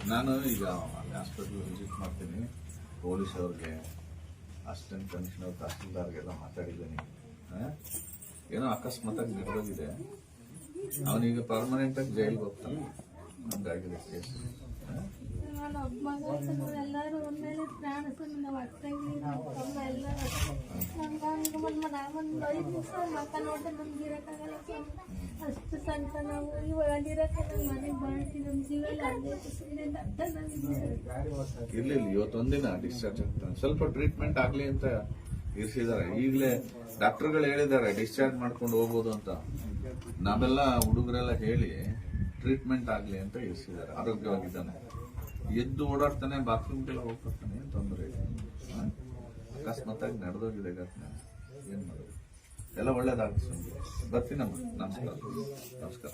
ಈಗ hospital visit ಮಾಡ್ತೀನಿ. Police ಅವ್ರಿಗೆ ಅಸಿಸ್ಟೆಂಟ್ ಕಮಿಷನರ್, ತಹಸೀಲ್ದಾರ್ಗೆಲ್ಲ ಮಾತಾಡಿದ್ದೀನಿ? ಏನೋ ಅಕಸ್ಮಾತಾಗಿ ನಡೆದೋಗಿದೆ. ಅವನೀಗ ಪರ್ಮನೆಂಟ್ ಆಗಿ ಜೈಲ್ಗೆ ಹೋಗ್ತಾನೆ. ಹಂಗಾಗಿದೆ ಕೇಸ್ ನಾನು ಒಬ್ಬ ಎಲ್ಲರೂ ನಾವು. ಅಂತ ಡಿಸ್ಚಾರ್ಜ್ ಆಗ್ತಾನೆ ಸ್ವಲ್ಪ ಟ್ರೀಟ್ಮೆಂಟ್ ಆಗ್ಲಿ ಅಂತ ಇರಿಸಿದ್ದಾರೆ. ಈಗಲೇ ಡಾಕ್ಟರ್ಗಳು ಹೇಳಿದ್ದಾರೆ ಡಿಸ್ಚಾರ್ಜ್ ಮಾಡ್ಕೊಂಡು ಹೋಗ್ಬೋದು ಅಂತ. ನಾವೆಲ್ಲ ಹುಡುಗರೆಲ್ಲ ಹೇಳಿ ಟ್ರೀಟ್ಮೆಂಟ್ ಆಗ್ಲಿ ಅಂತ ಇರಿಸಿದ್ದಾರೆ. ಆರೋಗ್ಯವಾಗಿದ್ದಾನೆ. ಎದ್ದು ಓಡಾಡ್ತಾನೆ ಬಾತ್ರೂಮ್ಗೆಲ್ಲ ಹೋಗ್ತಾನೆ ಏನ್ ತೊಂದರೆ ಇಲ್ಲ. ಹ? ಅಕಸ್ಮಾತ್ತಾಗಿ ನಡೆದೋಗಿದೆ ಘಟನೆ. ಏನ್ ಮಾಡೋದು? ಎಲ್ಲ ಒಳ್ಳೇದಾಗ್ತದೆ ಸ್ವಾಮಿ. ಬರ್ತೀನಮ್ಮ ನಮಸ್ಕಾರ. ನಮಸ್ಕಾರ.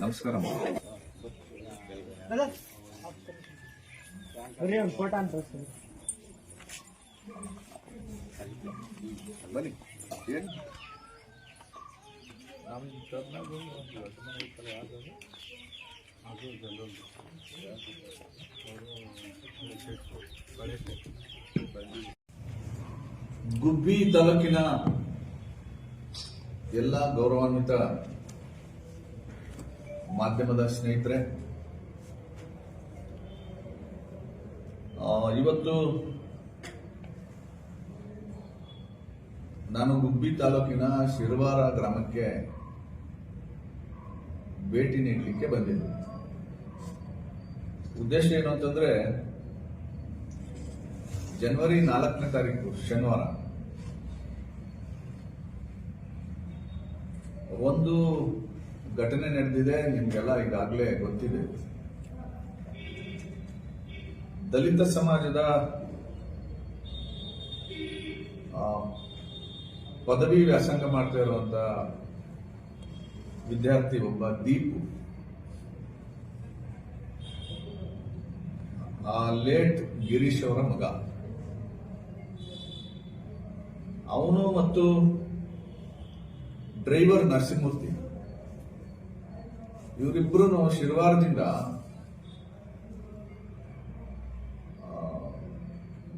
ನಮಸ್ಕಾರಮ್ಮ ಬನ್ನಿ. ಏನು? ನಮ್ಮ ಗುಬ್ಬಿ ತಾಲೂಕಿನ ಎಲ್ಲ ಗೌರವಾನ್ವಿತ ಮಾಧ್ಯಮದ ಸ್ನೇಹಿತರೆ ಇವತ್ತು ನಾನು ಗುಬ್ಬಿ ತಾಲೂಕಿನ ಶಿರವಾರ ಗ್ರಾಮಕ್ಕೆ ಭೇಟಿ ನೀಡಲಿಕ್ಕೆ ಬಂದಿದ್ದೆ ಉದ್ದೇಶ ಏನು ಅಂತಂದ್ರೆ ಜನವರಿ ನಾಲ್ಕನೇ ತಾರೀಕು, ಶನಿವಾರ. ಒಂದು ಘಟನೆ ನಡೆದಿದೆ, ನಿಮ್ಗೆಲ್ಲ ಈಗಾಗಲೇ ಗೊತ್ತಿದೆ. ದಲಿತ ಸಮಾಜದ ಪದವಿ ವ್ಯಾಸಂಗ ಮಾಡ್ತಾ ಇರುವಂತ ವಿದ್ಯಾರ್ಥಿ ಒಬ್ಬ ದೀಪು. ಆ ಲೇಟ್ ಗಿರೀಶ್ ಅವರ ಮಗ. ಅವನು ಮತ್ತು ಡ್ರೈವರ್ ನರಸಿಂಹಮೂರ್ತಿ ಇವರಿಬ್ಬರು ಶಿರವಾರದಿಂದ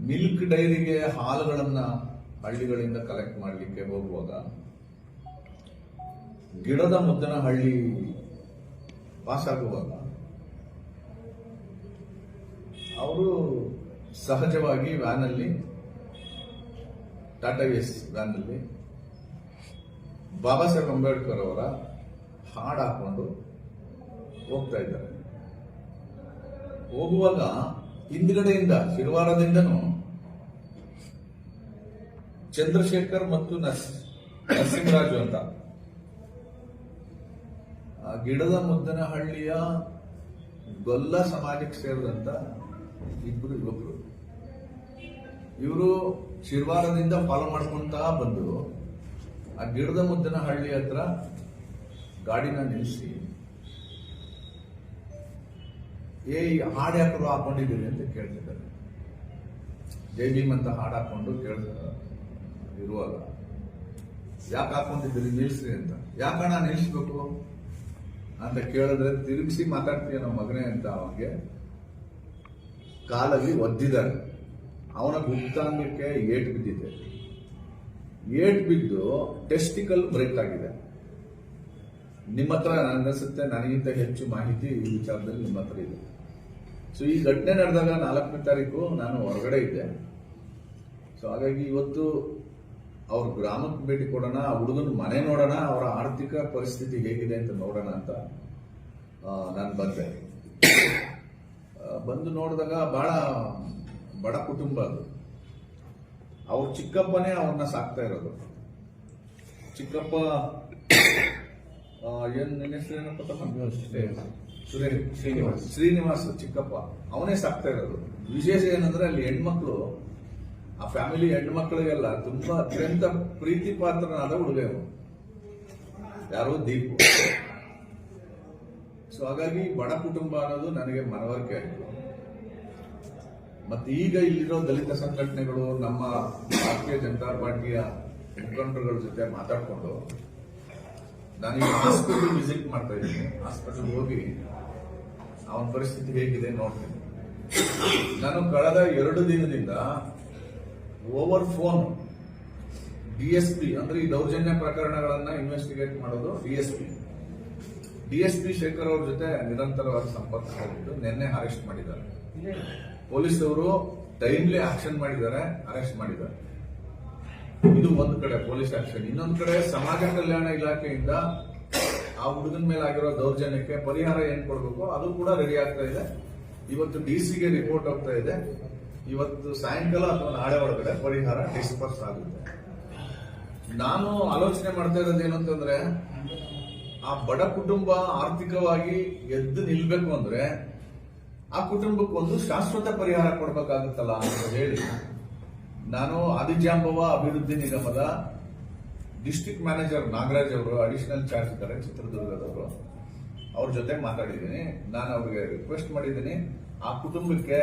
ಮಿಲ್ಕ್ ಡೈರಿಗೆ ಹಾಲುಗಳನ್ನ ಹಳ್ಳಿಗಳಿಂದ ಕಲೆಕ್ಟ್ ಮಾಡಲಿಕ್ಕೆ ಹೋಗುವಾಗ, ಗಿಡದ ಮುದ್ದನಹಳ್ಳಿ ಪಾಸ್ ಆಗುವಾಗ ಅವರು ಸಹಜವಾಗಿ ವ್ಯಾನಲ್ಲಿ ಟಾಟಾ ಎಸ್ ವ್ಯಾನಲ್ಲಿ ಬಾಬಾ ಸಾಹೇಬ್ ಅಂಬೇಡ್ಕರ್ ಅವರ ಹಾಡು ಹಾಕೊಂಡು ಹೋಗ್ತಾ ಇದ್ದಾರೆ. ಹೋಗುವಾಗ ಹಿಂದ್ಗಡೆಯಿಂದ ಶಿರವಾರದಿಂದನೂ ಚಂದ್ರಶೇಖರ್ ಮತ್ತು ನರ್ಸ್, ನರಸಿಂಹರಾಜು ಅಂತ. ಗಿಡದ ಮುದ್ದನಹಳ್ಳಿಯ ಗೊಲ್ಲ ಸಮಾಜಕ್ಕೆ ಸೇರಿದಂತ ಇಬ್ಬರು ಯುವಕರು. ಇವರು ಶಿರ್ವಾರದಿಂದ ಫಾಲೋ ಮಾಡ್ಕೊಂತ ಬಂದು ಆ ಗಿಡದ ಮುದ್ದನ ಹಳ್ಳಿ ಹತ್ರ ಗಾಡಿನ ನಿಲ್ಲಿಸಿ ಏ ಹಾಡು ಯಾಕರು ಹಾಕೊಂಡಿದ್ದೀರಿ? ಅಂತ ಕೇಳ್ತಿದ್ದಾರೆ. ಜೈ ಭೀಮ್ ಅಂತ ಹಾಡು ಹಾಕೊಂಡು ಕೇಳ್ತಾರ ಇರುವಾಗ, ಯಾಕೆ ಹಾಕೊಂಡಿದ್ದೀರಿ? ನಿಲ್ಸ್ರಿ ಅಂತ. ಯಾಕಣ್ಣ ನಿಲ್ಲಿಸ್ಬೇಕು ಅಂತ ಕೇಳಿದ್ರೆ, ತಿರುಗಿಸಿ ಮಾತಾಡ್ತೀಯ ನಮ್ಮ ಮಗನೇ? ಅಂತ ಅವನಿಗೆ ಕಾಲಲ್ಲಿ ಒದ್ದಿದ್ದಾನೆ. ಅವನ ಗುಪ್ತಾಂಗಕ್ಕೆ ಏಟ್ ಬಿದ್ದಿದೆ. ಏಟ್ ಬಿದ್ದು ಟೆಸ್ಟಿಕಲ್ ಬ್ರೇಕ್ ಆಗಿದೆ. ನಿಮ್ಮ ಹತ್ರ ನನಗನ್ಸುತ್ತೆ, ನನಗಿಂತ ಹೆಚ್ಚು ಮಾಹಿತಿ ಈ ವಿಚಾರದಲ್ಲಿ ನಿಮ್ಮ ಹತ್ರ ಇದೆ. ಸೊ ಈ ಘಟನೆ ನಡೆದಾಗ ನಾಲ್ಕನೇ ತಾರೀಕು ನಾನು ಹೊರಗಡೆ ಇದ್ದೆ. ಸೊ ಹಾಗಾಗಿ ಇವತ್ತು ಅವ್ರ ಗ್ರಾಮಕ್ಕೆ ಭೇಟಿ ಕೊಡೋಣ, ಆ ಹುಡುಗನ ಮನೆ ನೋಡೋಣ, ಅವರ ಆರ್ಥಿಕ ಪರಿಸ್ಥಿತಿ ಹೇಗಿದೆ ಅಂತ ನೋಡೋಣ ಅಂತ ನಾನು ಬಂದೆ. ಬಂದು ನೋಡಿದಾಗ ಬಹಳ ಬಡ ಕುಟುಂಬ ಅದು. ಅವ್ರ ಚಿಕ್ಕಪ್ಪನೇ ಅವ್ರನ್ನ ಸಾಕ್ತಾ ಇರೋದು. ಚಿಕ್ಕಪ್ಪ ಏನ್ ನಿನ್ನ ಹೆಸರು ಏನಪ್ಪ ತಮ್ಮ? ಸುರೇಶ್ ಶ್ರೀನಿವಾಸ್. ಶ್ರೀನಿವಾಸ್ ಚಿಕ್ಕಪ್ಪ. ಅವನೇ ಸಾಕ್ತಾ ಇರೋದು. ವಿಶೇಷ ಏನಂದ್ರೆ ಅಲ್ಲಿ ಹೆಣ್ಮಕ್ಳು ಆ ಫ್ಯಾಮಿಲಿ ಹೆಣ್ಮಕ್ಳಿಗೆಲ್ಲ ತುಂಬಾ ಅತ್ಯಂತ ಪ್ರೀತಿ ಪಾತ್ರನಾದ ಹುಡುಗ. ಯಾರೋ ದೀಪು. ಸೊ ಹಾಗಾಗಿ ಬಡ ಕುಟುಂಬ ಅನ್ನೋದು ನನಗೆ ಮನವರಿಕೆ ಆಯಿತು. ಮತ್ತೆ ಈಗ ಇಲ್ಲಿರೋ ದಲಿತ ಸಂಘಟನೆಗಳು, ನಮ್ಮ ಭಾರತೀಯ ಜನತಾ ಪಾರ್ಟಿಯ ಮುಖಂಡರುಗಳ ಜೊತೆ ಮಾತಾಡಿಕೊಂಡು ನಾನೀಗ ಹಾಸ್ಪಿಟಲ್ ವಿಸಿಟ್ ಮಾಡ್ತಾ ಇದ್ದೀನಿ. ಹಾಸ್ಪಿಟಲ್ ಹೋಗಿ ಅವನ ಪರಿಸ್ಥಿತಿ ಹೇಗಿದೆ ನೋಡ್ತೀನಿ. ನಾನು ಕಳೆದ ಎರಡು ದಿನದಿಂದ ಓವರ್ ಫೋನ್ ಡಿಎಸ್ಪಿ ಅಂದ್ರೆ ಈ ದೌರ್ಜನ್ಯ ಪ್ರಕರಣಗಳನ್ನ ಇನ್ವೆಸ್ಟಿಗೇಟ್ ಮಾಡೋದು ಡಿಎಸ್ಪಿ ಡಿಎಸ್ಪಿ ಶೇಖರ್ ಅವ್ರ ಜೊತೆ ನಿರಂತರವಾದ ಸಂಪರ್ಕದಲ್ಲಿದ್ದು ನಿನ್ನೆ ಅರೆಸ್ಟ್ ಮಾಡಿದ್ದಾರೆ. ಪೊಲೀಸರು ಟೈಮ್ಲಿ ಆಕ್ಷನ್ ಮಾಡಿದ್ದಾರೆ ಅರೆಸ್ಟ್ ಮಾಡಿದ್ದಾರೆ. ಇದು ಒಂದು ಕಡೆ ಪೊಲೀಸ್ ಆಕ್ಷನ್ ಇನ್ನೊಂದು ಕಡೆ ಸಮಾಜ ಕಲ್ಯಾಣ ಇಲಾಖೆಯಿಂದ ಆ ಹುಡುಗನ ಮೇಲೆ ಆಗಿರೋ ದೌರ್ಜನ್ಯಕ್ಕೆ ಪರಿಹಾರ ಏನ್ ಕೊಡಬೇಕು ಅದು ಕೂಡ ರೆಡಿ ಆಗ್ತಾ ಇದೆ. ಇವತ್ತು ಡಿ ಸಿಗೆ ರಿಪೋರ್ಟ್ ಹೋಗ್ತಾ ಇದೆ. ಇವತ್ತು ಸಾಯಂಕಾಲ ಅಥವಾ ನಾಳೆ ಒಳಗಡೆ ಪರಿಹಾರ ಡಿಸ್ಪರ್ಸ್ ಆಗುತ್ತೆ. ನಾನು ಆಲೋಚನೆ ಮಾಡ್ತಾ ಇರೋದು ಅಂತಂದ್ರೆ ಆ ಬಡ ಕುಟುಂಬ ಆರ್ಥಿಕವಾಗಿ ಎದ್ದು ನಿಲ್ಬೇಕು ಅಂದ್ರೆ ಆ ಕುಟುಂಬಕ್ಕೊಂದು ಶಾಶ್ವತ ಪರಿಹಾರ ಕೊಡ್ಬೇಕಾಗುತ್ತಲ್ಲ ಅಂತ ಹೇಳಿ ನಾನು ಆದಿಜಾಂಬವ ಅಭಿವೃದ್ಧಿ ನಿಗಮದ ಡಿಸ್ಟ್ರಿಕ್ಟ್ ಮ್ಯಾನೇಜರ್ ನಾಗರಾಜ್ ಅವರು ಅಡಿಷನಲ್ ಚಾರ್ಜ್ ಇದ್ದಾರೆ, ಚಿತ್ರದುರ್ಗದವರು. ಅವ್ರ ಜೊತೆ ಮಾತಾಡಿದ್ದೀನಿ. ನಾನು ಅವರಿಗೆ ರಿಕ್ವೆಸ್ಟ್ ಮಾಡಿದ್ದೀನಿ. ಆ ಕುಟುಂಬಕ್ಕೆ